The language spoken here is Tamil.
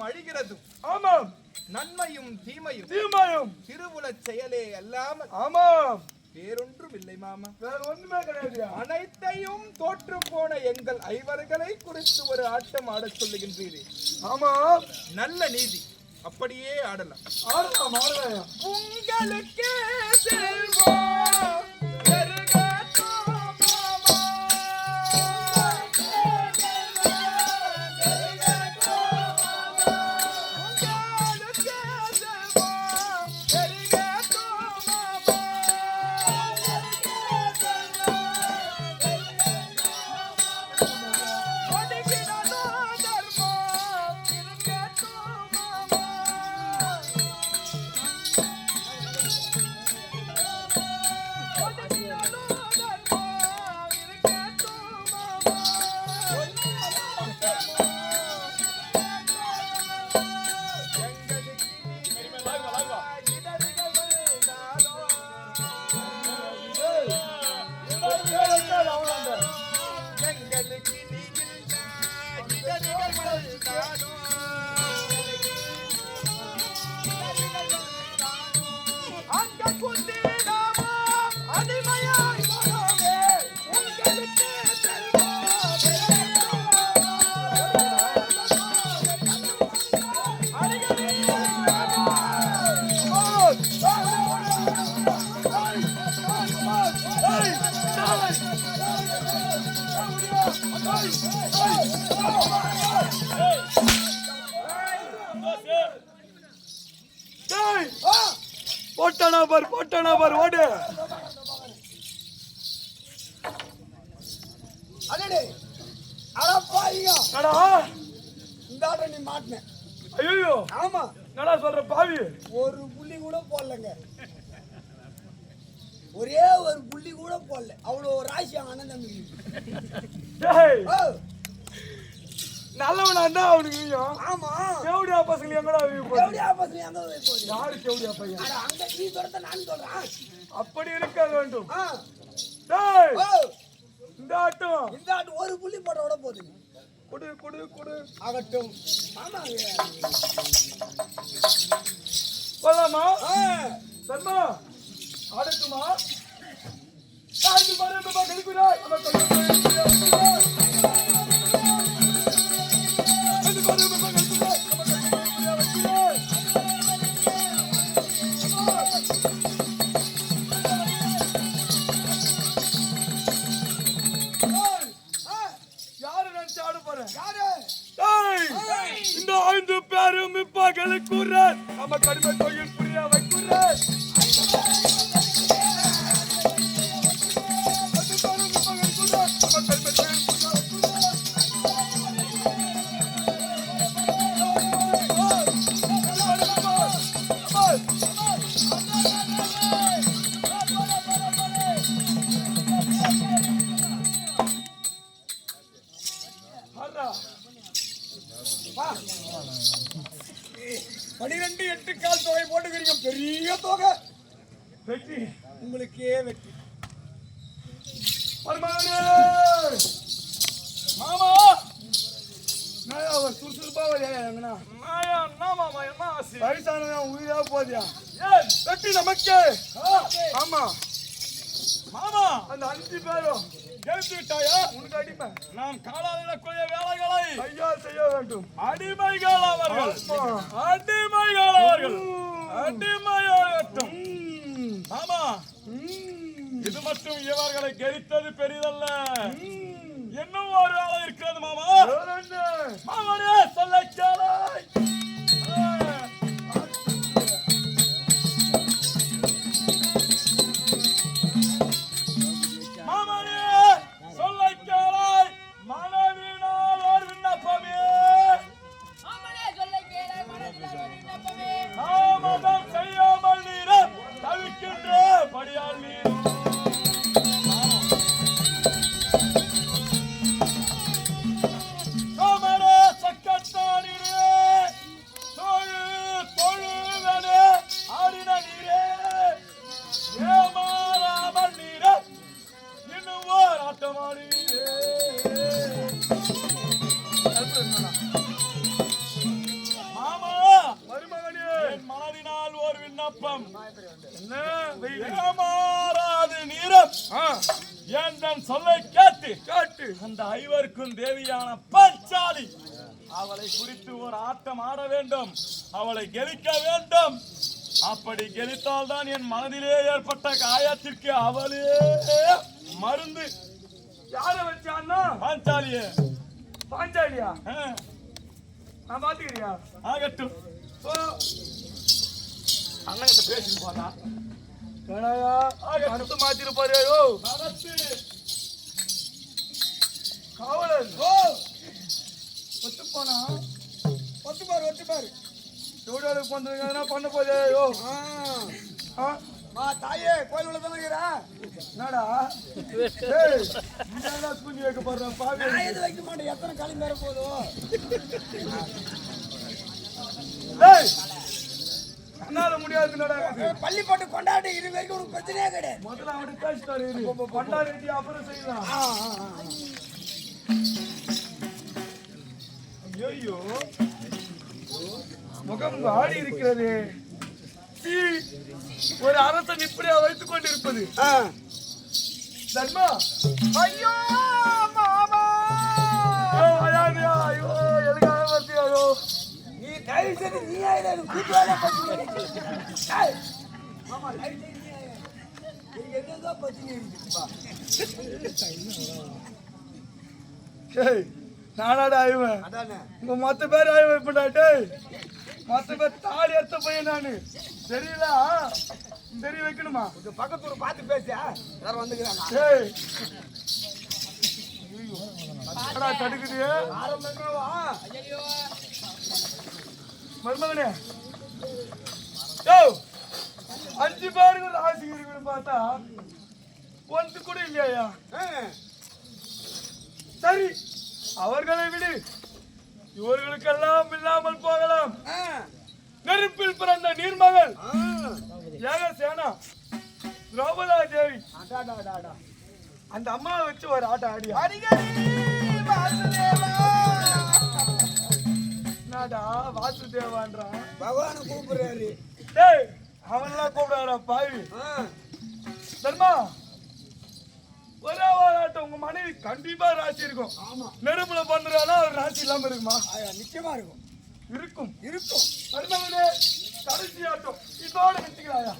அழிகிறதும். ஆமாம். நன்மையும் தீமையும். தீமாயம். திருவுலச் செயலே அல்லாமல். ஆமாம். வேறொன்றும் இல்லை மாமா. வேற ஒண்ணுமே கிடையாதுயா? அனைத்தையும் தோற்று போன எங்கள் ஐவர்களை குறித்து ஒரு ஆட்டம் ஆடச் சொல்லுகின்றீரே. ஆமாம் நல்ல நீதி. அப்படியே ஆடலாம். ஆடலாம் ஆடலாம்யா உங்களுக்கு செல்வம். பார் போட்டானா பார் ஓடு. அடடே அடப்பாயியா நடா இந்த ஆட்டை நீ மாட்டின. ஐயோ ஆமா. நடா சொல்ற பாவி? ஒரு புள்ளி கூட போடலங்க. ஒரே ஒரு புள்ளி கூட போடல. அவ்வளோ ராசி அண்ணன் தம்பி. நல்லவனா இருந்தா அவனுக்கு வீயும் ஆமா. கேவடியா பசங்க எங்கடா போகுது? எப்படியா பசங்க எங்க போய் போகுது? யாரு கேவடியா பையன்? அட அங்க நீ சொல்றத நான் சொல்றேன். அப்படி இருக்க வேண்டும். டேய்! இந்த ஆட்டம். இந்த ஆட்டு ஒரு புள்ளி போட்ட விட போகுது குடு குடு குடு. ஆகட்டும். ஆமாங்க போலாமா? சர்மா ஆடட்டுமா காய்ச்சி பாரு நம்ம கழிக்குறா நம்ம நம்ம பனிரெண்டு எட்டு கால் தொகை போட்டுக்கிறீங்க. பெரிய தொகை. வெற்றி. உங்களுக்கே வெற்றி. மாமா. சுறுசுறுப்பா வரையா எங்கண்ணா? மாயா என்ன மாமா என்ன ஆசை? வயசானவன் உயிரா போதியா வெற்றி நமக்கே. ஆமா. மாமா அந்த அஞ்சு பேரும். ஜெயித்து விட்டாயா உனக்கு அடிமை. நாம் காலாளிடக்கூடிய வேலைகளை ஐயா செய்ய வேண்டும். அடிமைகள் அவர்கள். ஆமா. அடிமைகள் அவர்கள். அடிமையாகட்டும் ம். மாமா ம். இது மட்டும் இவர்களை கெரித்தது பெரிதல்ல. கேட்டு காட்டு அந்த ஐவருக்கும் தேவியான பஞ்சாலி அவளை குறித்து ஒரு ஆட்டம் ஆட வேண்டும். அவளை கெலிக்க வேண்டும். அப்படி கெலித்தால் தான் என் மனதிலே ஏற்பட்ட காயத்திற்கு அவளே மருந்து. யார வச்சான்னா பாஞ்சாலியே பாஞ்சாலியா நான் பாத்துக்கிறியா ஆகட்டும். அண்ணன் கிட்ட பேசிட்டு போனா. கணயா காவலன் ஓ ஒத்து போனா? ஒத்து பாரு ஒத்து பாரு. சூடாளுக்கு பண்றீங்கன்னா பண்ண போதே யோ ஆ. தாயே கோயில் உள்ள தானே இருக்கிறா என்னடா? நீங்க குஞ்சு வைக்க போறேன் பாவி. நான் எது வைக்க மாட்டேன்? எத்தனை கிளம்பி வர போதும்? டேய் என்னால முடியாதுடா பள்ளி போட்டு கொண்டாடி இது வரைக்கும் உனக்கு பிரச்சனையே கிடையாது. முதல்ல அவன் பேசிட்டாரு கொண்டாடி அப்புறம் செய்யலாம். ஐயோ முகம் ஆடி இருக்கிறது. ஒரு அரசன் இப்படியா வைத்துக் கொண்டிருப்பது. தர்மா. ஐயோ மாமா. ஐயோ, எதுக்காக நீ தயவு செய்து நீ ஆயிட கூட்டுவாரே இருக்குப்பா ஏய் நானாடா ஆய்வன் அதானே. உங்க மொத்த பேர் ஆய்வு இப்படா டேய். மொத்த பேர் தாலி எடுத்த பையன் நானு. தெரியல தெரிய வைக்கணுமா? இது பக்கத்தூர் பார்த்து பேச யாரும் வந்துக்கிறாங்க. ஏய் தடுக்குது? மருமகனே. யோ அஞ்சு பேருக்கு ஒரு ஆசை இருக்குன்னு பார்த்தா ஒன்று கூட இல்லையா? சரி. அவர்களை விடு. இவர்களுக்கெல்லாம் இல்லாமல் போகலாம். நெருப்பில் பிறந்த நீர்மகள். ஏக சேனா. திரௌபதா தேவி. அந்த அம்மாவை வச்சு ஒரு ஆட்டம் ஆடியா என்னடா வாசுதேவான்றான் பகவான கூப்பிடுறாரு. டேய் அவன்லாம் கூப்பிடாடா பாவி. தர்மா ஒரே ஆட்டம் உங்க மனைவி கண்டிப்பா ராசி இருக்கும். ஆமா. நெருப்புல பண்றானா அவர் ராசி இல்லாம இருக்குமா? நிச்சயமா இருக்கும். இருக்கும். இருக்கும். கடைசி ஆட்டம். இதோட பெண்ணே